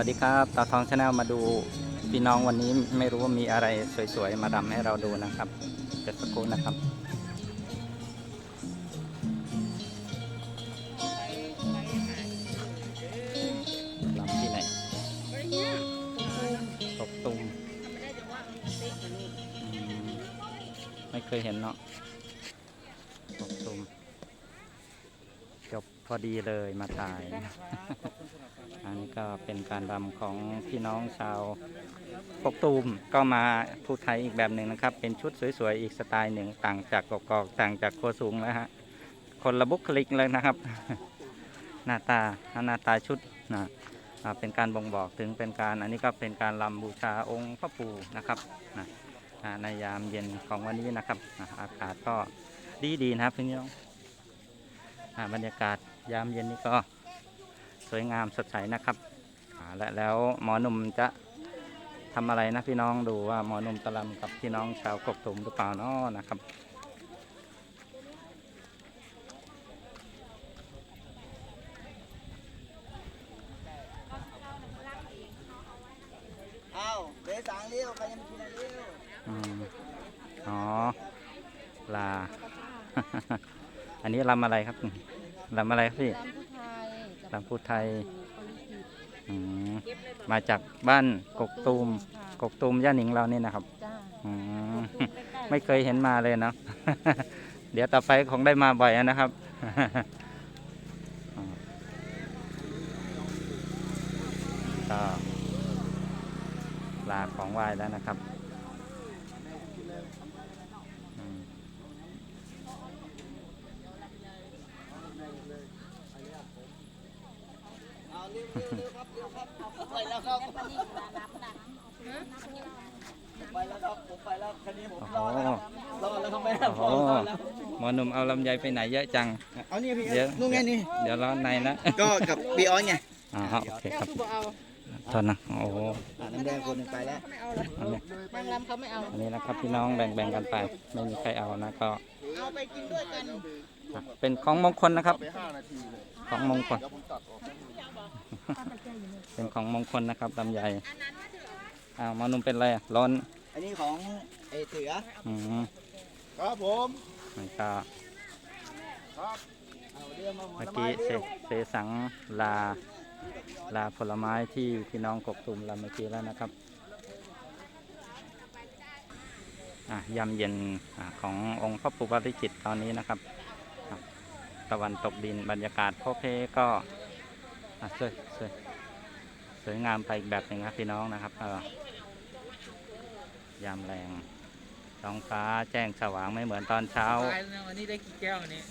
วัสดีครับตาทองชาแนลมาดูพี่น้องวันนี้ไม่รู้ว่ามีอะไรสวยๆ มาดำให้เราดูนะครับเดี๋ยวสักครู่นะครับ ลำที่ไหนตกตุมอืมไม่เคยเห็นเนาะตกตุมจบพอดีเลยมาถ่าย อันนี้ก็เป็นการรำของพี่น้องชาวกกตูมก็มาพูดไทยอีกแบบหนึ่งนะครับ เป็นชุดสวยๆอีกสไตล์หนึ่งต่างจากกอกต่างจากโคสูงแล้วฮะคนละบุคลิกเลยนะครับ หน้าตาหน้าตาชุดนะเป็นการบ่งบอกถึงเป็นการอันนี้ก็เป็นการรำบูชาองค์พระปู่นะครับนะในยามเย็นของวันนี้นะครับอาอากาศก็ดีๆนะครับพี่น้องบรรยากาศยามเย็นนี้ก็ สวยงามสดใสนะครับอ่าและแล้วหมอหนุ่มจะทำอะไรนะพี่น้องดูว่าหมอหนุ่มตะลำกับพี่น้องชาวกกตุมหรือเปล่าเนาะนะครับเอาเบสางเลี้ยวใครยังกินอะไรเลี้ยวอืมอ๋อลา อันนี้ลำอะไรครับลำอะไรครับพี่ ลำผู้ไทยลำพูไทยอืมมาจากบ้านกกตูมกกตูมย่าหนิงเรานี่นะครับจ้าอืมไม่เคยเห็นมาเลยเนาะ เดี๋ยวต่อไปคงได้มาบ่อยนะครับ ก็ลาของไหว้แล้วนะครับอืม เอาเลี้ยวเลี้ยวเลี้ยวครับเลี้ยวครับ ไปแล้วครับไปแล้วครับผมไปแล้วคันนี้ผมรอแล้วรอแล้วครับแม่โอ้ผมโหรอแล้วหมอหนุ่มเอาลำไยไปไหนเยอะจัง เอานี่พี่เดี๋ยวนู่นไงนี่ เดี๋ยวร้อนในนะ ก็กับบีออนไงอ๋อโอเคครับโทษนะโอ้โหอ่าน้ำแดงคนหนึ่งไปแล้วอันนี้นางรำเขาไม่เอาอันนี้นะครับพี่น้องแบ่งๆกันไป ไม่มีใครเอานะก็เอาไปกินด้วยกันอะเป็นของมงคลนะครับ ของมงคล เป็นของมงคลนะครับลำไยอ้าวหมอหนุ่มเป็นอะไรอะร้อนอันนี้ของไอ้เสืออืมครับผมมันก็เอาเรือมาหมดเมื่อละไม้กี้เสเร็วเสสังลาลาผลไม้ที่พี่น้องกกตุมลำเมื่อกี้แล้วนะครับอะยำเย็นอะขององค์พระปุบาริจิตรตอนนี้นะครับอะตะวันตกดินบรรยากาศโพเพก็ อะสวยสวยสวยงามไปอีกแบบหนึ่งครับพี่น้องนะครับเออยามแรงท้องฟ้าแจ้งสว่างไม่เหมือนตอนเช้า ตายแล้วนะวันนี้ได้กี่แก้ววันนี้